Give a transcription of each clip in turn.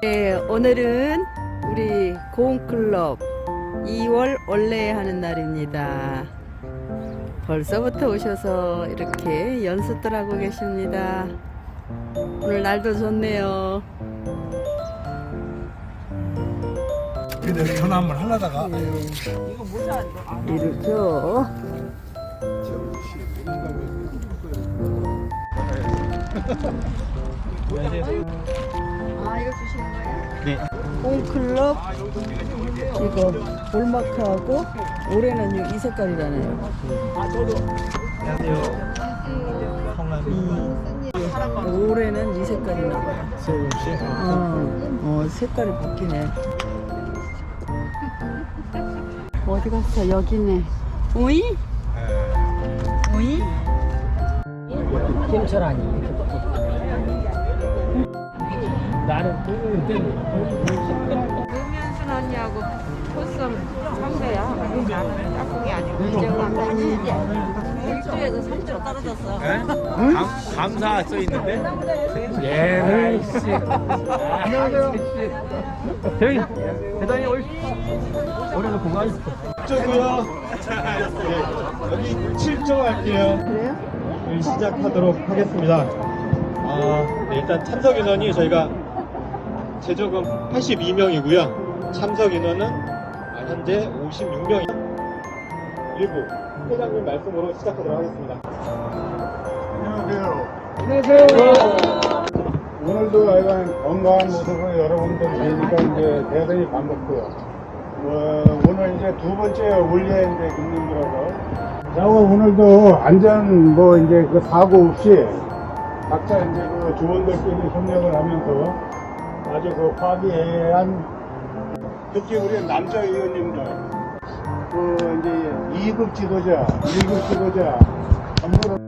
네, 오늘은 우리 고흥클럽 2월 원래 하는 날입니다. 벌써부터 오셔서 이렇게 연습들 하고 계십니다. 오늘 날도 좋네요. 근데 전화 한번 하려다가 이렇죠. 아 이거 주시는 거예요? 네. 홈클럽 이거 볼마크하고 올해는 이 색깔이라네요. 안녕하세요. 성함이 올해는 이 색깔이 나와요. 세훈 씨. 어, 어 색깔이 바뀌네. 어디 갔어? 여기네. 오이? 오이? 김철 아니 나는 음연순 언니하고 포썸 선배야. 나는 짝꿍이 아니고 이제가 일주에서 3주로 떨어졌어. 감, 감사 써 있는데. 예 씨. 안녕하세요. 저기 대단히 올 올해도 건강하시고. 저고요. 네, 여기 7조 할게요. 그래요? 시작하도록 하겠습니다. 아, 네, 일단 참석 인원이 저희가 제조금 82명이고요. 참석 인원은 아, 현재 56명이 일부 회장님 말씀으로 시작하도록 하겠습니다. 안녕하세요. 오늘도 하여간 건강한 모습으로 여러분들 뵈니까 이제 대단히 반갑고요. 어, 오늘 이제 두 번째 올리엔데 금융이라서. 자, 오늘도 안전 뭐 이제 그 사고 없이 각자 이제 그 조원들끼리 협력을 하면서 아주 그 화기애애한 특히 우리 남자 의원님들. 그 이제 2급 지도자, 1급 지도자 전부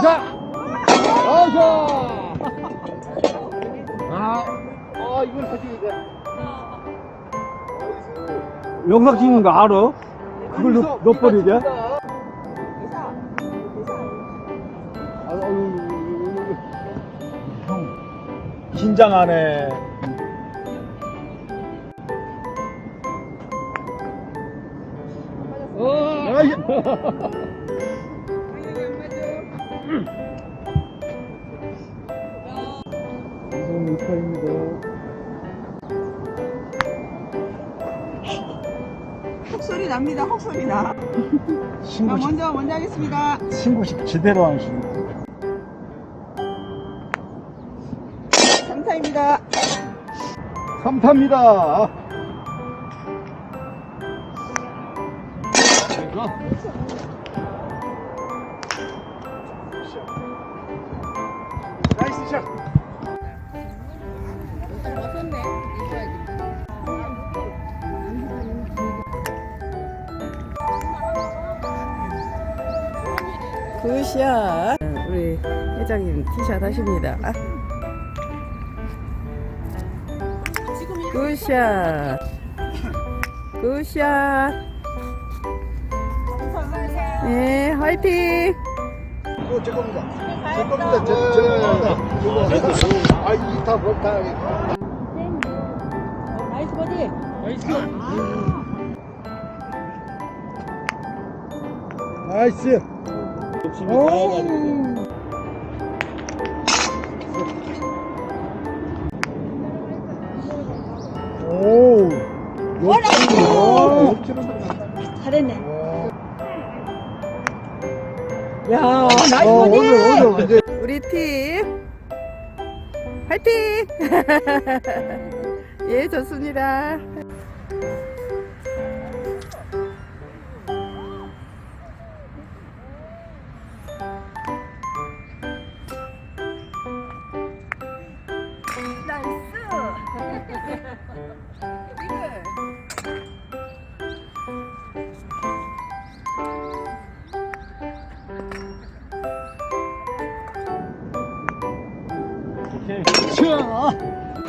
줘 영상 찍는 거 알아? 그걸 몇, 몇 번이냐? 긴장하네. 헉 소리 납니다. 헉 소리 나. 자, 신고식, 먼저 먼저 하겠습니다. 신고식 제대로 하시는 감사입니다. 3타입니다. 나이스 샷. 굿샷. 우리 회장님 티샷 하십니다. 굿샷. 굿샷. 네, 화이팅! 어, 제 겁니다. 제 겁니다. 제, 제 겁니다. 저거. 아, 2타 벌타. 나이스 버디. 나이스. 욕심이 많아가지고. 나이스 오늘 오늘 완전 우리 팀 화이팅! 예, 좋습니다.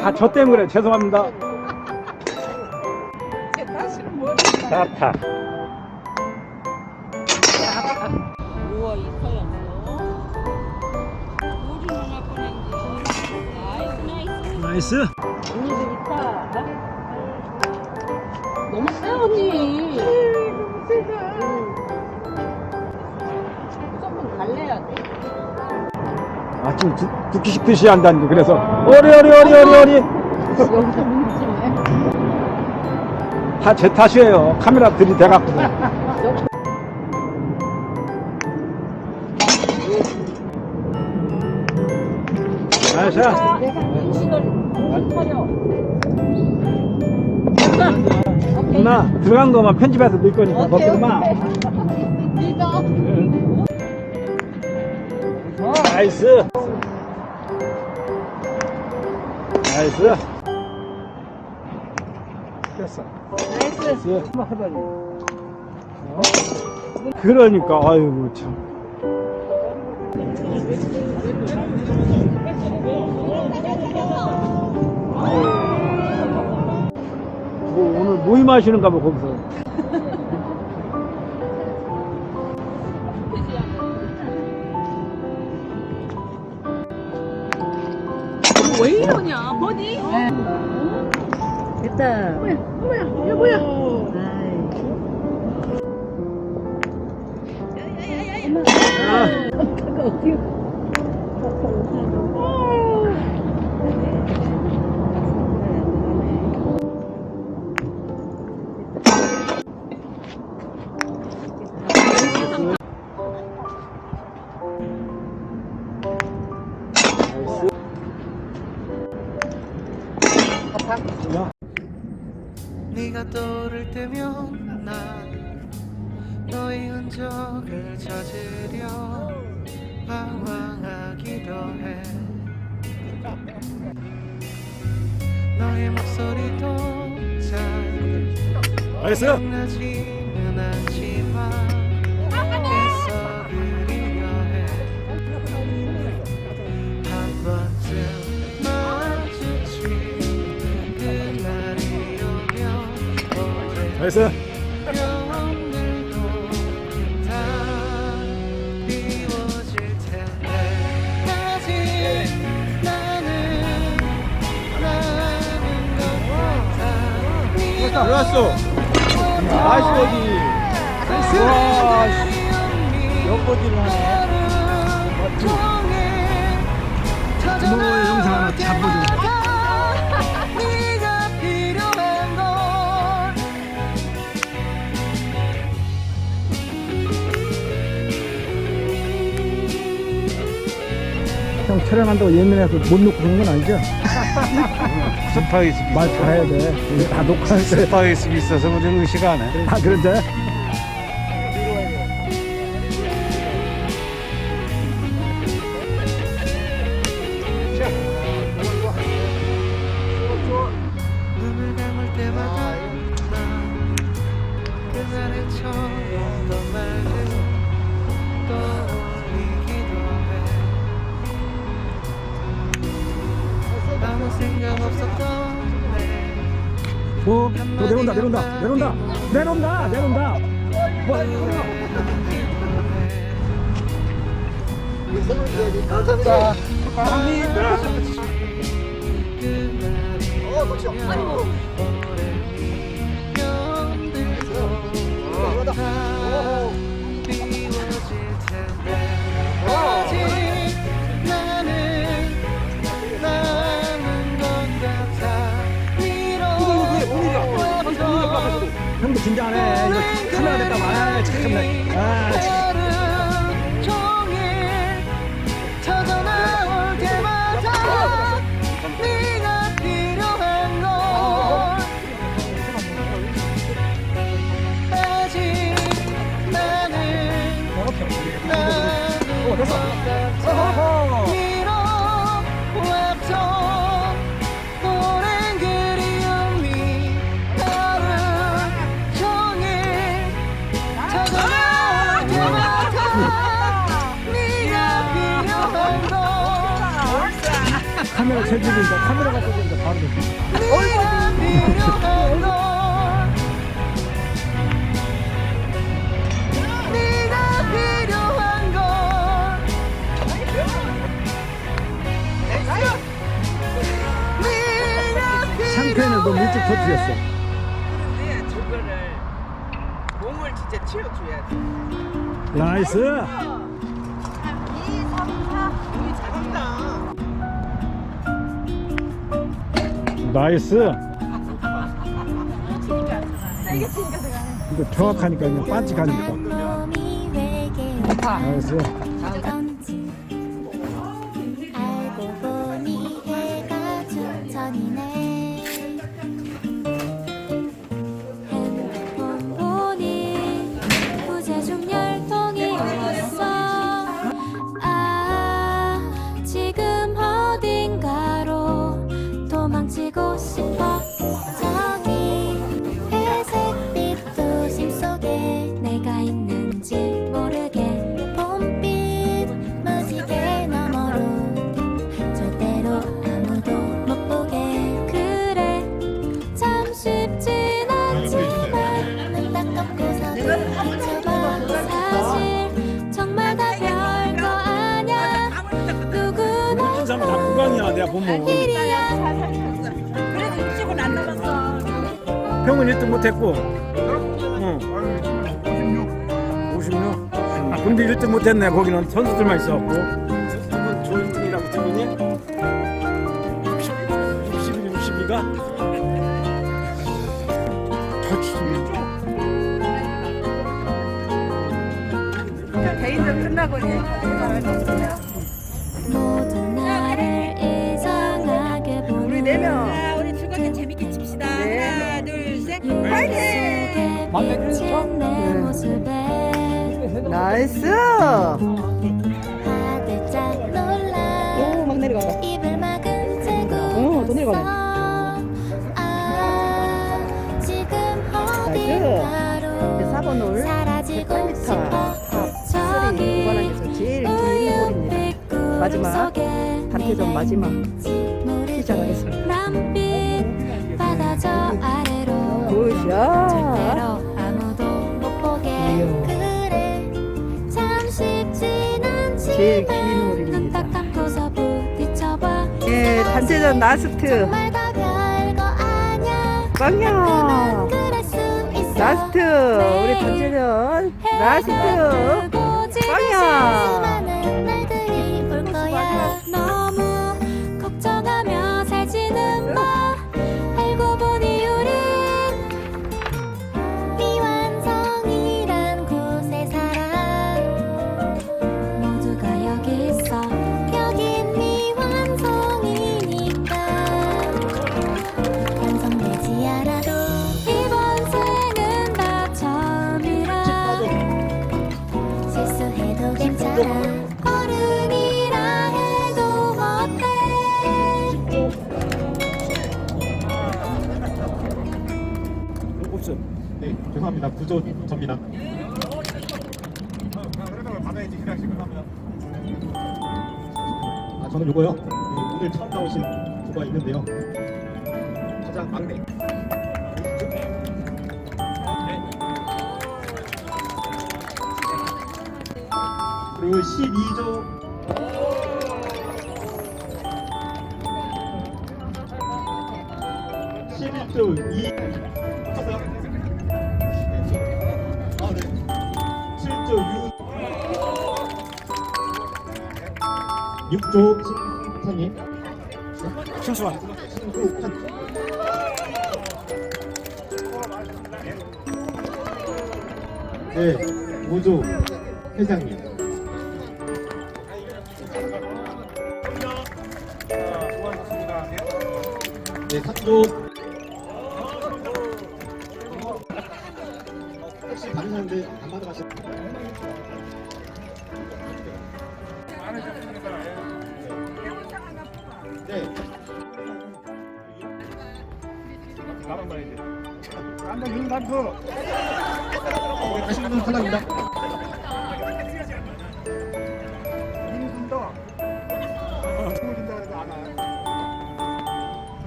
다 저 때문에 죄송합니다. 따타. 우와, 이 컬러네. 우리 누나 보낸지. 나이스, 나이스. 나이스. 아침 두, 두끼 씩듯이 한다는데 그래서 어리 어리 어리 어리 어리 여기서 문지네. 다 제 탓이에요. 카메라 들이대갖고. 나이스. 내가. 누나 들어간 거만 편집해서 넣을 거니까 걱정 마. 나이스. 나이스. 됐어. 나이스. 그러니까 아이고 참. 뭐 오늘 모임 하시는가 봐 거기서. 왜 이러냐, 버디? 됐다. 뭐야, 뭐야, 이거 뭐야? 흔적을 찾으려 방황하기도 해 너의 목소리도 잘 나이스. 기억나지는 않지만 애써 그리려 해한 번쯤 마주친 그날이 오면 오래. 오 들어왔어. 나이스 버디. 와, 연보기를 하네. 뭐 영상 하나 잡아줘. 형 촬영한다고 예민해서 못 놓고 그런 건 아니죠? 스파이스 말 잘해야 돼. 우리 다 녹화할 때. 스파이스 있어서 우리는 의식 안 해. 아, 그런데? 어, 어 내려온다 내려온다 내려온다 내려온다 내려온다. 와 감사합니다. 감사합니다 어. 혹시 아니 뭐 형도 긴장하네. 이거 카메라 됐다고. 아, 참나. 아, 참. 걸 카메라 켜지니까 카메라 갖고 오니까 바로 샴페인을 너 물쭉 터뜨렸어. 근데 저거를 몸을 진짜 치워줘야 돼. 나이스. 나이스. 이거 정확하니까 그냥 반칙하는 거다. 나이스. 형은 1등 못했고. 응. 56. 아, 근데 1등 못했네. 거기는 선수들만 있어갖고. 두분 조인등이라고 두 분이? 60, 60이 62가? 더 치지. 개인전 끝나고 이제 모든 파이팅! 비친 내 모습에 나이스. 화들짝 놀라 오, 막 채고 어, 또 내려가네. 아 지금 이제 어딘가로 4번 홀. 사라지고 8m. 싶어 쓰리 저기 무관하게서 제일 긴 홀입니다. 우윳빛 구름 마지막, 단체전 마지막 시작하겠습니다. 남빛 바다 저 아래 로 굿샷. 절대로 아무도 못 보게 이야. 그래 참 쉽진 제일 긴 않지만 홀입니다. 눈딱 감고서 부딪혀봐 예, 단체전 라스트. 정말 다 별거 아냐 빵야. 그럴 수 있어 라스트. 우리 단체전 라스트. 빵야. 네, 죄송합니다. 구조 접니다. 아, 저는 요거요. 네, 오늘 처음 나오신 부가 있는데요. 가장 막내. 그리고 12조 십일조 이 쳤어요? 아, 네. 7조 6 6조 신선님 신수환. 네, 모조 회장님. 네, 삭도. 혹시 다른 사람들 안 받아가실 네. 안돼 윤단수 우리 다시 한번 탈락입니다.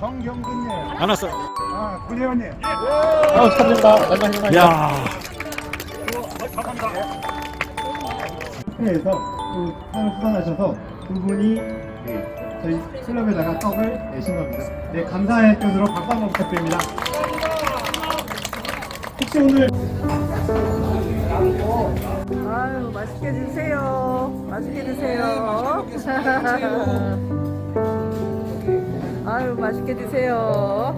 정경근님 안 왔어. 아 군의원님 아, 축하드립니다. 행사. 야. 회에서 또 상을 수상하셔서 두 분이 네, 저희 클럽에다가 떡을 내신 겁니다. 네, 감사의 뜻으로 박수 한번 부탁드립니다. 혹시 오늘 아유, 맛있게 드세요. 맛있게 드세요. 아유, 맛있게 드세요.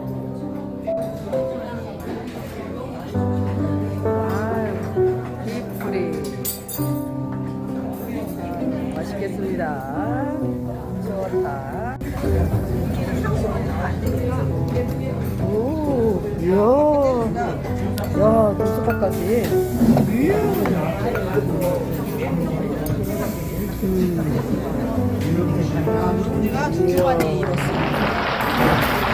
비프리. 맛있겠습니다. 좋다. 오, 이야. 야, 도수파까지. 우리가 중초반에 이뤘습니다. Thank you.